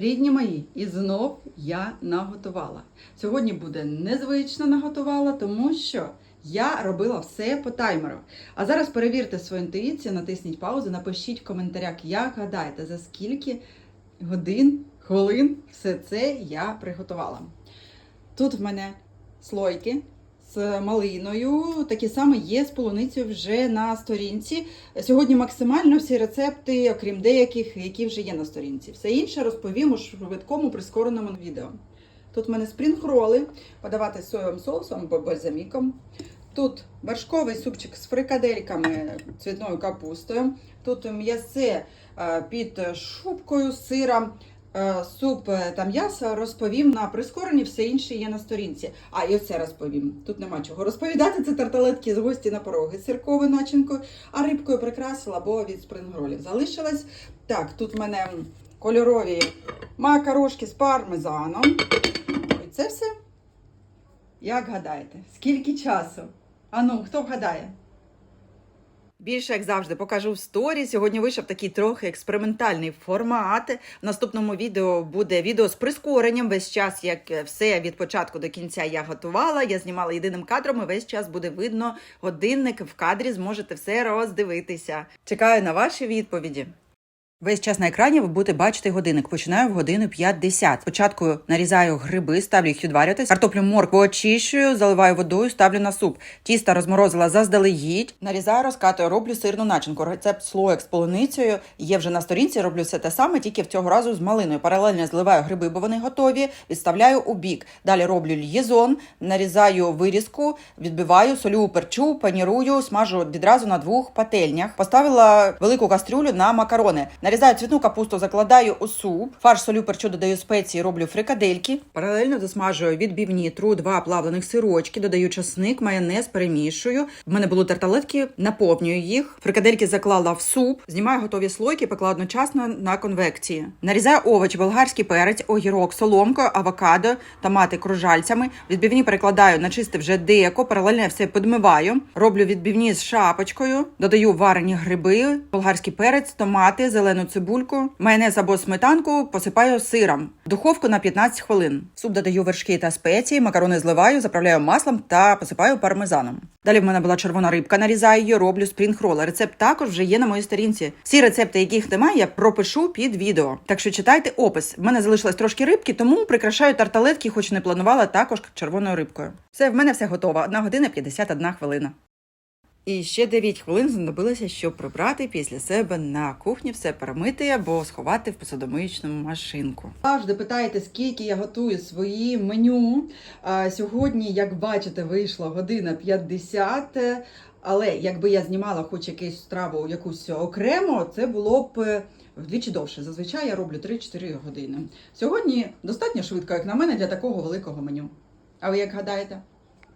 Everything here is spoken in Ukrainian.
Рідні мої, і знов я наготувала. Сьогодні буде незвично наготувала, тому що я робила все по таймеру. А зараз перевірте свою інтуїцію, натисніть паузу, напишіть в коментарях, як гадаєте, за скільки годин, хвилин все це я приготувала. Тут в мене слойки з малиною, такі самі є з полуницею вже на сторінці. Сьогодні максимально всі рецепти, окрім деяких, які вже є на сторінці. Все інше розповім у швидкому прискореному відео. Тут в мене спрінг-роли, подавати з соєвим соусом або бальзаміком. Тут вершковий супчик з фрикадельками, цвітною капустою. Тут м'ясе е, під шубкою, сиром, суп е, та м'ясо розповім на прискоренні, все інше є на сторінці. А, і оце розповім. Тут нема чого розповідати. Це тарталетки з гості на пороги з сирковою начинкою, а рибкою прикрасила, бо від спрингролів залишилась. Так, тут в мене кольорові макарошки з пармезаном. І це все. Як гадаєте, скільки часу? Ану, хто вгадає? Більше, як завжди, покажу в сторі. Сьогодні вийшов такий трохи експериментальний формат. В наступному відео буде відео з прискоренням. Весь час, як е, все від початку до кінця я готувала. Я знімала єдиним кадром, і весь час буде видно годинник в кадрі. Зможете все роздивитися. Чекаю на ваші відповіді. Весь час на екрані ви будете бачити годинник. Починаю в годину 50. Спочатку нарізаю гриби, ставлю їх відварюватись. Картоплю моркву очищую, заливаю водою, ставлю на суп. Тісто розморозила заздалегідь. Нарізаю, розкатую, роблю сирну начинку. Рецепт слоєк з полуницею є вже на сторінці. Роблю все те саме, тільки в цього разу з малиною. Паралельно зливаю гриби, бо вони готові. Відставляю у бік. Далі роблю льєзон, нарізаю вирізку, відбиваю, солю, перчу, панірую, смажу відразу на двох пательнях. Поставила велику кастрюлю на макарони. Нарізаю цвітну капусту, закладаю у суп. Фарш солю, перчу, додаю спеції, роблю фрикадельки. Паралельно засмажую відбивні тру два плавлених сирочки, додаю часник, майонез, перемішую. В мене були тарталетки, наповнюю їх. Фрикадельки заклала в суп, знімаю готові слойки, пекла одночасно на конвекції. Нарізаю овочі, болгарський перець, огірок, соломкою, авокадо, томати кружальцями. Відбивні перекладаю на чисте вже деко, паралельно все підмиваю. Роблю відбивні з шапочкою, додаю варені гриби, болгарський перець, томати, зелену цибульку, майонез або сметанку, посипаю сиром. Духовку на 15 хвилин. Суп додаю вершки та спеції, макарони зливаю, заправляю маслом та посипаю пармезаном. Далі в мене була червона рибка, нарізаю її, роблю спрінг-роли. Рецепт також вже є на моїй сторінці. Всі рецепти, яких немає, я пропишу під відео. Так що читайте опис. В мене залишилось трошки рибки, тому прикрашаю тарталетки, хоч не планувала також червоною рибкою. Все, в мене все готово. 1 година 51 хвилина. І ще 9 хвилин знадобилося, щоб прибрати після себе на кухні, все перемити або сховати в посудомиючну машинку. Завжди питаєте, скільки я готую свої меню. Сьогодні, як бачите, вийшла година 50. е, Але якби я знімала хоч якусь страву якусь окремо, це було б е, вдвічі довше. Зазвичай я роблю 3-4 години. Сьогодні достатньо швидко, як на мене, для такого великого меню. А ви як гадаєте?